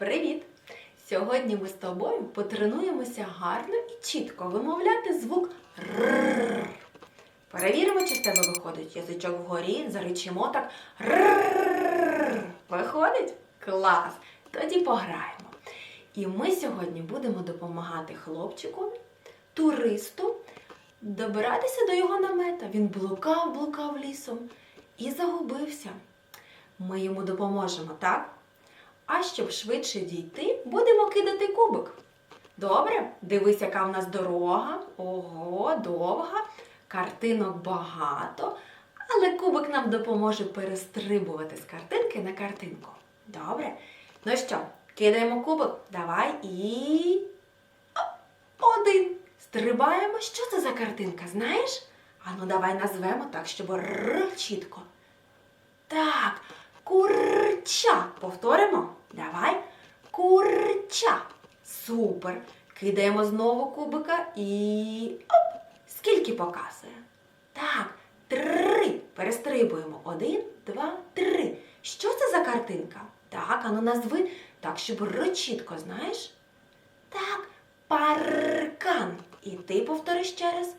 Привіт! Сьогодні ми з тобою потренуємося гарно і чітко вимовляти звук «р». Перевіримо, чи в тебе виходить язичок вгорі, заричимо так «р». Виходить? Клас! Тоді пограємо. І ми сьогодні будемо допомагати хлопчику, туристу, добиратися до його намета. Він блукав, блукав лісом і загубився. Ми йому допоможемо, так? А щоб швидше дійти, будемо кидати кубик. Добре, дивись, яка в нас дорога. Ого, довга, картинок багато, але кубик нам допоможе перестрибувати з картинки на картинку. Добре? Ну що, кидаємо кубик. Давай і. Один. Стрибаємо. Що це за картинка, знаєш? Ану, давай назвемо так, щоб р чітко. Так, курча. Повторимо. Давай. Курча. Супер. Кидаємо знову кубика і. Оп! Скільки показує? Так, три. Перестрибуємо. Один, два, три. Що це за картинка? Так, ану назви так, щоб р чітко, знаєш? Так, паркан. І ти повтори ще раз.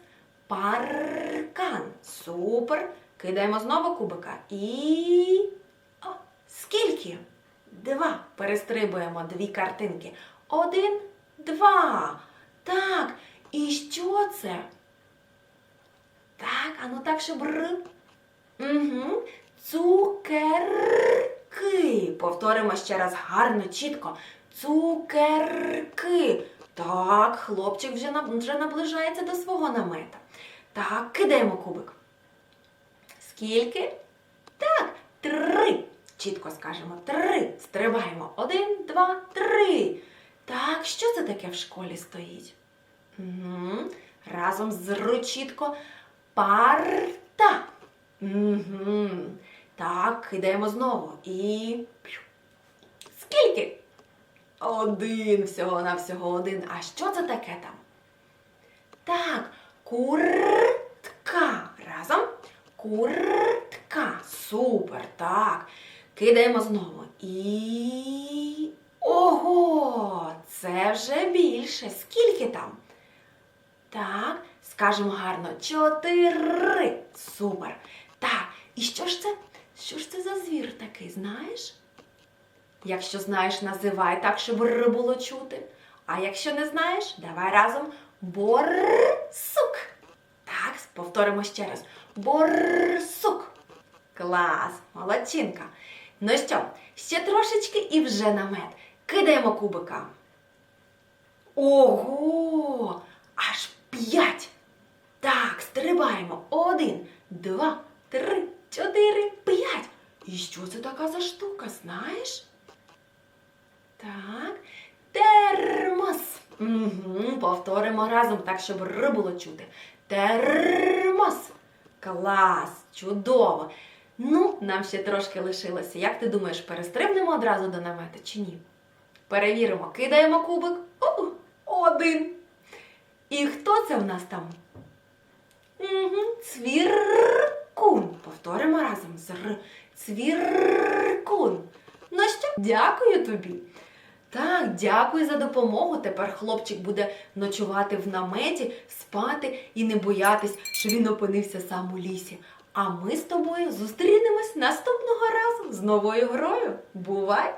Паркан. Супер. Кидаємо знову кубика. І. Два. Перестрибуємо дві картинки. Один, два. Так. І що це? Так, а ну так, щоб р. Угу. Цукерки. Повторимо ще раз гарно, чітко. Цукерки. Так, хлопчик вже, вже наближається до свого намета. Так, кидаємо кубик. Скільки? Так, три. Чітко скажемо три. Стрибаємо. Один, два, три. Так, що це таке в школі стоїть? Угу. Разом з «р» чітко. Парта. Угу. Так, кидаємо знову. І. Скільки? Один всього на всього один. А що це таке там? Так, куртка. Разом. Куртка. Супер. Так. Кидаємо знову. І. Ого! Це вже більше. Скільки там? Так, скажемо гарно. Чотири. Супер. Так, і що ж це? Що ж це за звір такий, знаєш? Якщо знаєш, називай так, щоб р було чути. А якщо не знаєш, давай разом борсук. Так, повторимо ще раз. Борсук. Клас, молодчинка. Ну що, ще трошечки і вже намет. Кидаємо кубика. Ого! Аж п'ять. Так, стрибаємо. Один, два, три, чотири, п'ять. І що це така за штука, знаєш? Так. Термос. Угу, повторимо разом, так, щоб р було чути. Термос. Клас, чудово. Ну, нам ще трошки лишилося. Як ти думаєш, перестрибнемо одразу до намета чи ні? Перевіримо, кидаємо кубик. О, один. І хто це в нас там? Угу, цвіркун. Повторимо разом з. Цвіркун. Ну що, дякую тобі. Так, дякую за допомогу. Тепер хлопчик буде ночувати в наметі, спати і не боятись, що він опинився сам у лісі. А ми з тобою зустрінемось наступного разу з новою грою. Бувай!